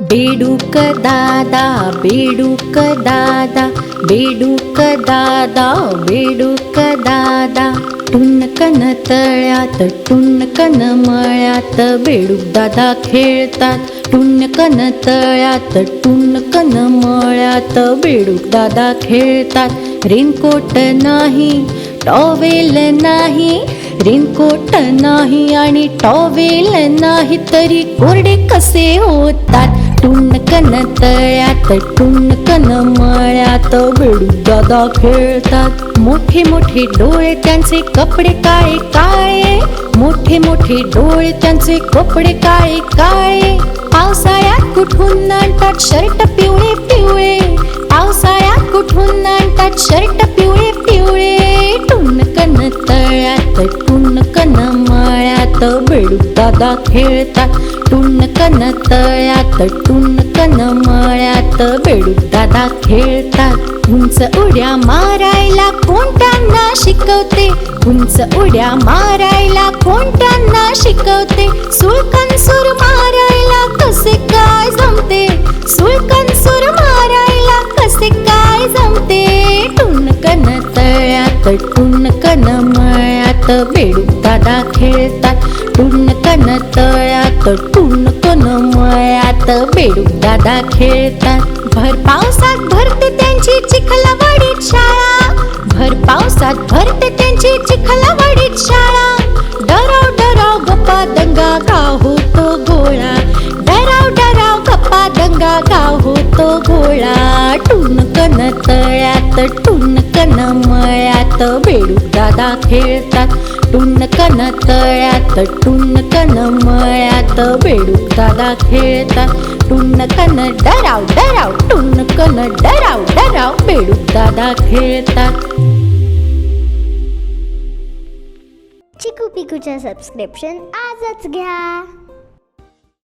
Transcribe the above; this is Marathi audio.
बेडूक दादा बेडूक दादा बेडूक दादा बेडूक दादा टुनकन तळ्यात टुनकन मळ्यात बेडूक दादा खेळतात टुनकन तळ्यात टुनकन मळ्यात बेडूक दादा खेळतात रेनकोट नाही टॉवेल नाही रेनकोट नाही आणि टॉवेल नाही तरी कोरडे कसे होतात? टुणकन तळ्यात टुणकन मळ्यात बेडूक दादा खेळतात मोठे मोठे डोळे त्यांचे कपडे काळे काळे. मोठे मोठे डोळे त्यांचे कपडे काळे काळे. पावसाळ्यात कुठून आणतात शर्ट पिवळे पिवळे? पावसाळ्यात कुठून आणतात शर्ट पिवळे मळ्यात बेडूक दादा खेळतात टुनकन तळ्यात टुनकन मळ्यात बेडूक दादा खेळतात उंच उड्या मारायला कोण त्यांना शिकवते. उंच उड्या मारायला कोण त्यांना शिकवते. सुळकन सूर मारायला कसे काय जमते? सुळकन सूर मारायला कसे काय जमते? टुनकन तळ्यात टुनकन मळ्यात बेडूक दादा खेळतात टुनकन तळ्यात टुनकन मळ्यात. बेडूक दादा खेळतात. भर पावसात भरते त्यांची चिखलवाडीत शाळा. भर पावसात भरते त्यांची चिखलवाडीत शाळा. डराव डराव गप्पा दंगा गाव होतो गोळा? डराव डराव गप्पा दंगा गाव होतो गोळा? टुनकन तळ्यात टून मळ्यात बेडूक दादा खेळतात. टुनकन तळ्यात टुनकन मळ्यात. बेडूक दादा खेळतात. टुनकन डराव डराव टुनकन डराव डराव. बेडूक दादा खेळतात. चिकू पिकूच्या सबस्क्रिप्शन आजच घ्या.